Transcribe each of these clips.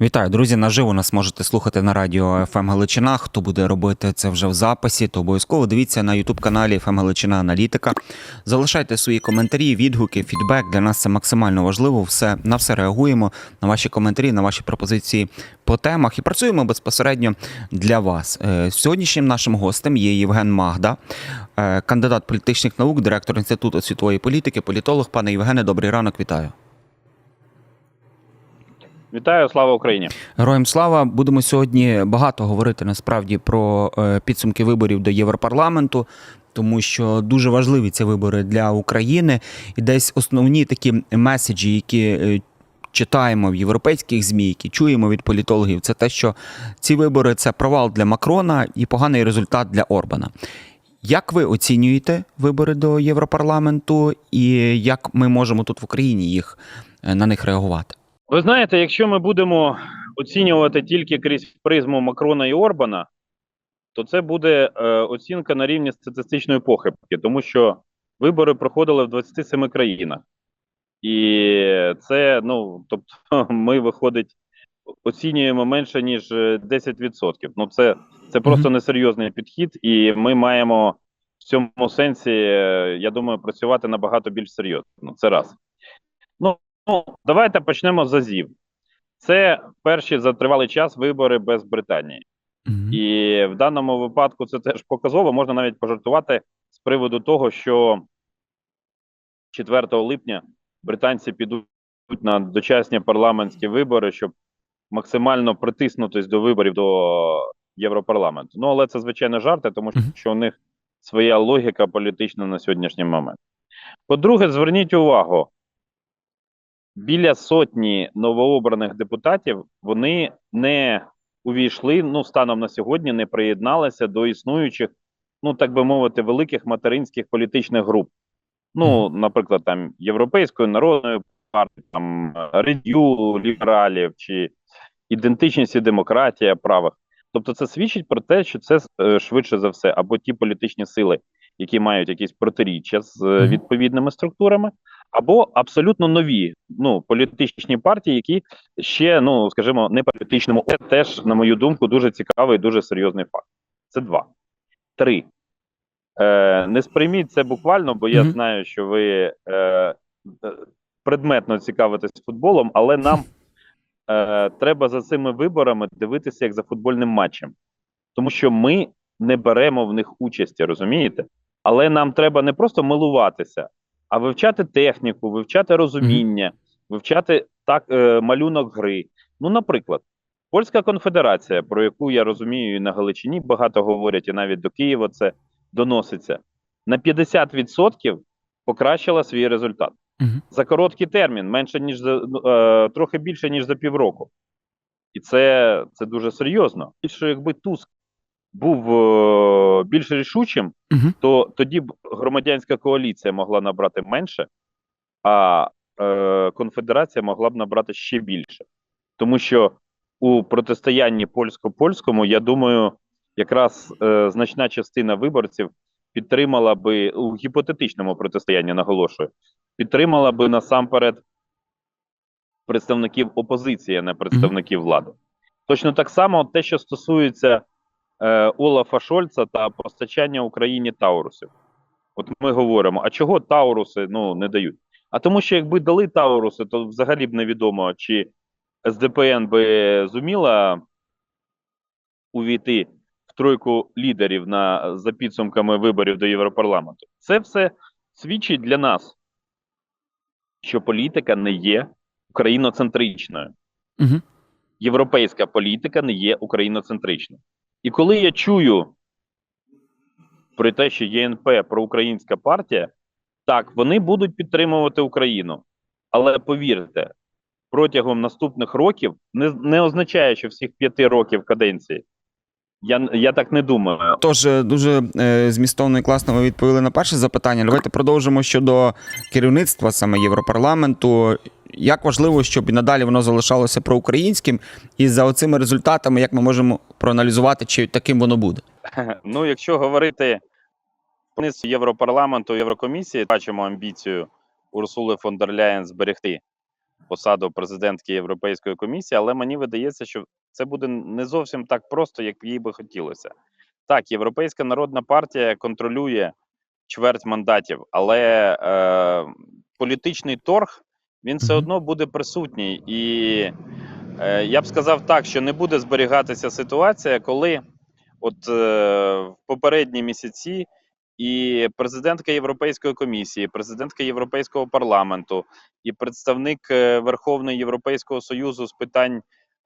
Вітаю, друзі. Наживо нас можете слухати на радіо ФМ Галичина. Хто буде робити це вже в записі, то обов'язково дивіться на Ютуб каналі ФМ Галичина Аналітика. Залишайте свої коментарі, відгуки, фідбек. Для нас це максимально важливо. Все на все реагуємо на ваші коментарі, на ваші пропозиції по темах і працюємо безпосередньо для вас. Е, Сьогоднішнім нашим гостем є Євген Магда, е, кандидат політичних наук, директор інституту світової політики, політолог. Пане Євгене, добрий ранок. Вітаю. Вітаю, слава Україні! Героям слава будемо сьогодні багато говорити насправді про е, підсумки виборів до Європарламенту, тому що дуже важливі ці вибори для України, і десь основні такі меседжі, які е, читаємо в європейських змі, які чуємо від політологів, це те, що ці вибори це провал для Макрона і поганий результат для Орбана. Як ви оцінюєте вибори до Європарламенту, і як ми можемо тут в Україні їх е, на них реагувати? Ви знаєте, якщо ми будемо оцінювати тільки крізь призму Макрона і Орбана, то це буде е, оцінка на рівні статистичної похибки, тому що вибори проходили в 27 країнах. І це, ну, тобто, ми виходить, оцінюємо менше, ніж е, 10%. Ну, це, це просто несерйозний підхід, і ми маємо в цьому сенсі, е, я думаю, працювати набагато більш серйозно. Це раз. Ну, Ну, давайте почнемо з АЗІВ. Це перші за тривалий час вибори без Британії. Мгм. І в даному випадку це теж показово. Можна навіть пожартувати з приводу того, що 4 липня британці підуть на дочасні парламентські вибори, щоб максимально притиснутись до виборів до Європарламенту. Ну, але це звичайно жарти, тому що у них своя логіка політична на сьогоднішній момент. По-друге, зверніть увагу, біля сотні новообраних депутатів вони не увійшли, ну, станом на сьогодні не приєдналися до існуючих, ну так би мовити, великих материнських політичних груп. Ну, наприклад, там Європейської народної партії, там Редю лібералів чи ідентичність і демократія правих. Тобто, це свідчить про те, що це е, швидше за все, або ті політичні сили, які мають якісь протиріччя з е, відповідними структурами, або абсолютно нові ну політичні партії, які ще ну скажімо не політичному. Це теж, на мою думку, дуже цікавий, дуже серйозний факт. Це два. Три. Е, не сприйміть це буквально, бо я Мгм. знаю, що ви е, е, предметно цікавитесь футболом, але нам е, треба за цими виборами дивитися як за футбольним матчем, тому що ми не беремо в них участі, розумієте? Але нам треба не просто милуватися, а вивчати техніку, вивчати розуміння, вивчати так е, малюнок гри. Ну, наприклад, Польська конфедерація, про яку я розумію, і на Галичині багато говорять, і навіть до Києва це доноситься, на 50% покращила свій результат Мгм. за короткий термін, менше ніж за ну, е, трохи більше ніж за півроку. І це, це дуже серйозно. І що якби Туск був е, більш рішучим, Мгм. то тоді б громадянська коаліція могла набрати менше, а е, конфедерація могла б набрати ще більше. Тому що у протистоянні польсько-польському, я думаю, якраз е, значна частина виборців підтримала би у гіпотетичному протистоянні, наголошую, підтримала би насамперед представників опозиції, а не представників влади. Точно так само те, що стосується Олафа Шольца та постачання Україні Таурусів. От ми говоримо: а чого Тауруси ну, не дають? А тому, що якби дали Тауруси, то взагалі б невідомо, чи СДПН би зуміла увійти в тройку лідерів на за підсумками виборів до Європарламенту. Це все свідчить для нас, що політика не є україноцентричною. Мгм. Європейська політика не є україноцентричною. І коли я чую про те, що ЄНП проукраїнська партія, так, вони будуть підтримувати Україну. Але повірте, протягом наступних років не, не означає, що всіх п'яти років каденції. Я, я так не думаю. Тож е, дуже е, змістовно і класно ви відповіли на перше запитання. Давайте продовжимо щодо керівництва саме Європарламенту. Як важливо, щоб і надалі воно залишалося проукраїнським, і за оцими результатами, як ми можемо проаналізувати, чи таким воно буде? Ну, якщо говорити Європарламенту, Єврокомісії, бачимо амбіцію Урсули фон дер Ляєн зберегти посаду президентки Європейської комісії, але мені видається, що це буде не зовсім так просто, як їй би хотілося. Так, Європейська народна партія контролює чверть мандатів, але е, політичний торг він все одно буде присутній. І е, я б сказав так, що не буде зберігатися ситуація, коли от е, в попередні місяці і президентка Європейської комісії, президентка Європейського парламенту, і представник е, Верховної Європейського союзу з питань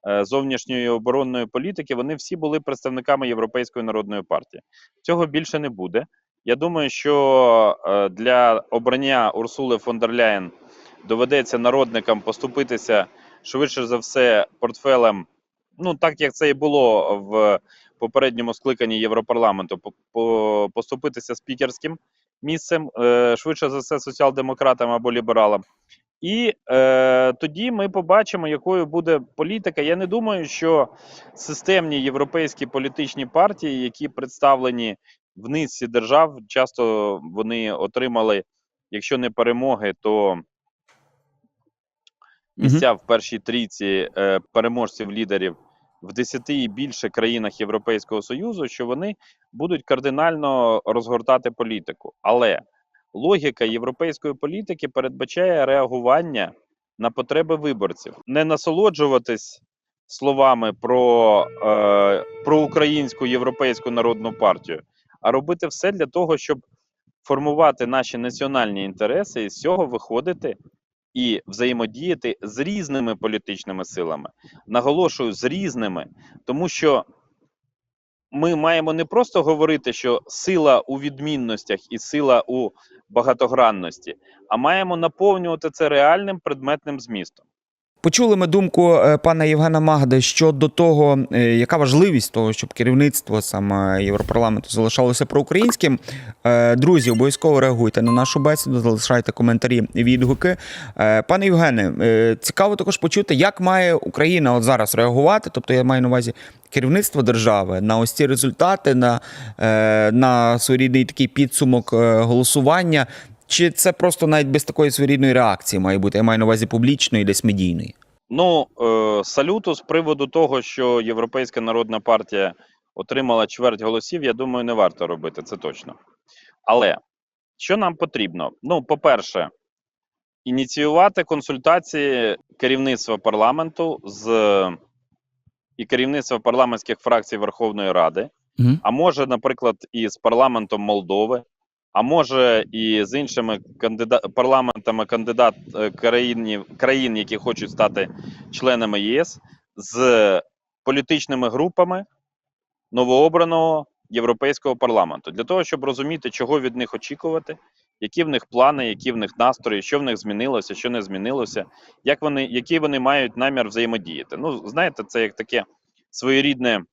е, зовнішньої оборонної політики, вони всі були представниками Європейської народної партії. Цього більше не буде. Я думаю, що е, для обрання Урсули фон дер Ляєн доведеться народникам поступитися швидше за все портфелем. Ну, так як це і було в попередньому скликанні Європарламенту, по- по- поступитися спікерським місцем, е, швидше за все, соціал-демократам або лібералам. І е, тоді ми побачимо, якою буде політика. Я не думаю, що системні європейські політичні партії, які представлені в низці держав, часто вони отримали, якщо не перемоги, то місця в першій трійці е, переможців лідерів в 10 і більше країнах Європейського Союзу, що вони будуть кардинально розгортати політику. Але логіка європейської політики передбачає реагування на потреби виборців, не насолоджуватись словами про, е, про українську європейську народну партію, а робити все для того, щоб формувати наші національні інтереси і з цього виходити і взаємодіяти з різними політичними силами. Наголошую, з різними, тому що ми маємо не просто говорити, що сила у відмінностях і сила у багатогранності, а маємо наповнювати це реальним предметним змістом. Почули ми думку е, пана Євгена Магди щодо того, е, яка важливість того, щоб керівництво саме Європарламенту залишалося проукраїнським. Е, Друзі, обов'язково реагуйте на нашу бесіду, залишайте коментарі, відгуки. Пане Євгене, цікаво також почути, як має Україна от зараз реагувати. Тобто я маю на увазі керівництво держави на ось ці результати, на, на своєрідний такий підсумок голосування. Чи це просто навіть без такої своєрідної реакції має бути? Я маю на увазі публічної, десь медійної. Ну, е, салюту з приводу того, що Європейська народна партія отримала чверть голосів, я думаю, не варто робити, це точно. Але що нам потрібно? Ну, по-перше, ініціювати консультації керівництва парламенту з і керівництва парламентських фракцій Верховної Ради, Угу. а може, наприклад, і з парламентом Молдови, а може і з іншими кандида... парламентами кандидат е, країн, країн, які хочуть стати членами ЄС, з політичними групами новообраного Європейського парламенту для того, щоб розуміти, чого від них очікувати, які в них плани, які в них настрої, що в них змінилося, що не змінилося, як вони, які вони мають намір взаємодіяти. Ну, знаєте, це як таке своєрідне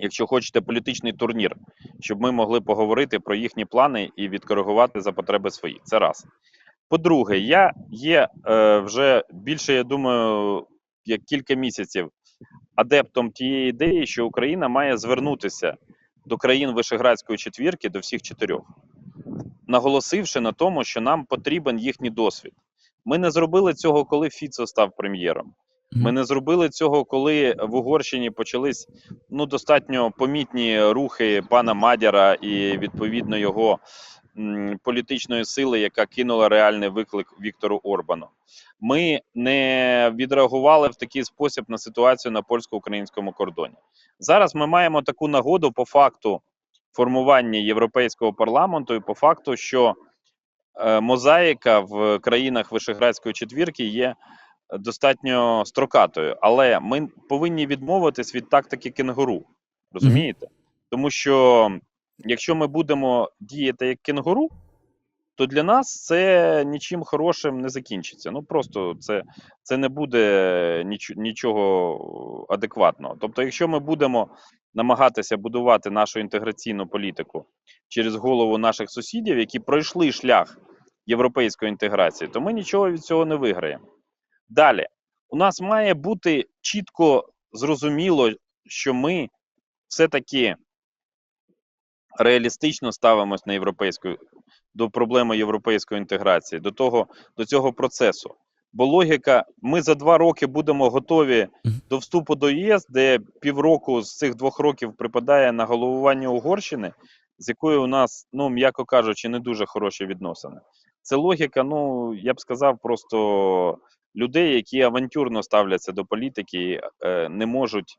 якщо хочете, політичний турнір, щоб ми могли поговорити про їхні плани і відкоригувати за потреби свої. Це раз. По-друге, я є е, вже більше, я думаю, як кілька місяців адептом тієї ідеї, що Україна має звернутися до країн Вишеградської четвірки, до всіх чотирьох, наголосивши на тому, що нам потрібен їхній досвід. Ми не зробили цього, коли Фіцо став прем'єром. Ми не зробили цього, коли в Угорщині почались ну достатньо помітні рухи пана Мадяра і відповідно його м, політичної сили, яка кинула реальний виклик Віктору Орбану. Ми не відреагували в такий спосіб на ситуацію на польсько-українському кордоні. Зараз ми маємо таку нагоду по факту формування європейського парламенту, і по факту, що е, мозаїка в країнах Вишеградської четвірки є достатньо строкатою, але ми повинні відмовитись від тактики кенгуру. Розумієте? Тому що якщо ми будемо діяти як кенгуру, то для нас це нічим хорошим не закінчиться. Ну просто це, це не буде ніч, нічого адекватного. Тобто, якщо ми будемо намагатися будувати нашу інтеграційну політику через голову наших сусідів, які пройшли шлях європейської інтеграції, то ми нічого від цього не виграємо. Далі, у нас має бути чітко зрозуміло, що ми все-таки реалістично ставимось на європейську до проблеми європейської інтеграції, до того до цього процесу. Бо логіка, ми за два роки будемо готові до вступу до ЄС, де півроку з цих двох років припадає на головування Угорщини, з якою у нас, ну м'яко кажучи, не дуже хороші відносини. Це логіка, ну я б сказав, просто людей, які авантюрно ставляться до політики, е, не можуть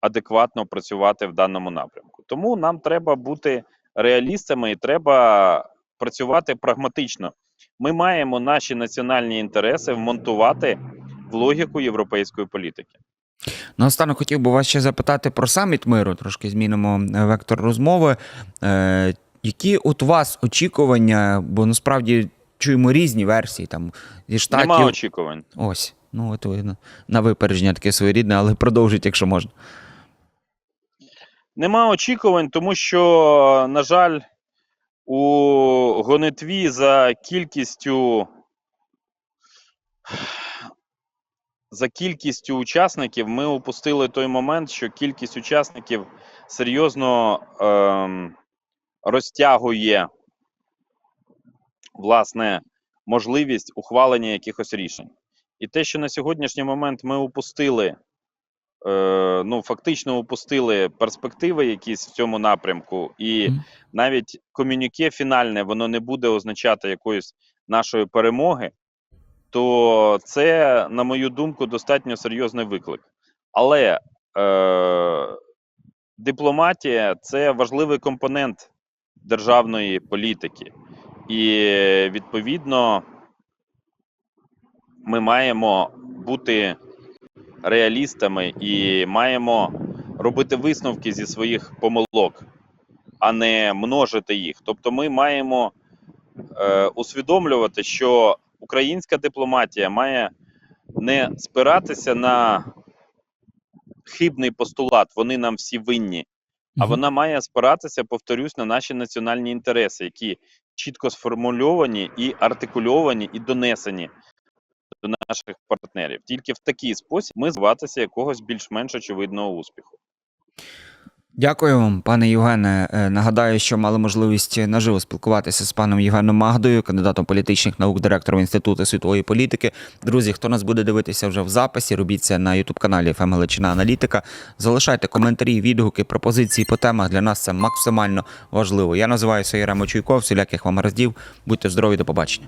адекватно працювати в даному напрямку. Тому нам треба бути реалістами і треба працювати прагматично. Ми маємо наші національні інтереси вмонтувати в логіку європейської політики. Наостанок хотів би вас ще запитати про саміт миру, трошки змінимо е, вектор розмови. Е, які от вас очікування, бо насправді чуємо різні версії там зі штатів. Нема очікувань. Ось. Ну, от ви на, на випередження таке своєрідне, але продовжіть, якщо можна. Нема очікувань, тому що, на жаль, у гонитві за кількістю за кількістю учасників ми упустили той момент, що кількість учасників серйозно ем, розтягує власне можливість ухвалення якихось рішень. І те, що на сьогоднішній момент ми упустили, е, ну фактично упустили перспективи якісь в цьому напрямку, і навіть комюніке фінальне воно не буде означати якоїсь нашої перемоги, то це, на мою думку, достатньо серйозний виклик. Але е, дипломатія це важливий компонент державної політики. І відповідно ми маємо бути реалістами і маємо робити висновки зі своїх помилок, а не множити їх. Тобто, ми маємо е, усвідомлювати, що українська дипломатія має не спиратися на хибний постулат, вони нам всі винні, а вона має спиратися, повторюсь, на наші національні інтереси, які чітко сформульовані і артикульовані, і донесені до наших партнерів. Тільки в такий спосіб ми зватися якогось більш-менш очевидного успіху. Дякую вам, пане Євгене. Е, Нагадаю, що мали можливість наживо спілкуватися з паном Євгеном Магдою, кандидатом політичних наук, директором Інституту світової політики. Друзі, хто нас буде дивитися вже в записі, робіть це на ютуб каналі «ФМ Галичина Аналітика. Залишайте коментарі, відгуки, пропозиції по темах. Для нас це максимально важливо. Я називаюся Єремо Чуйков, всіляких вам роздів. Будьте здорові, до побачення.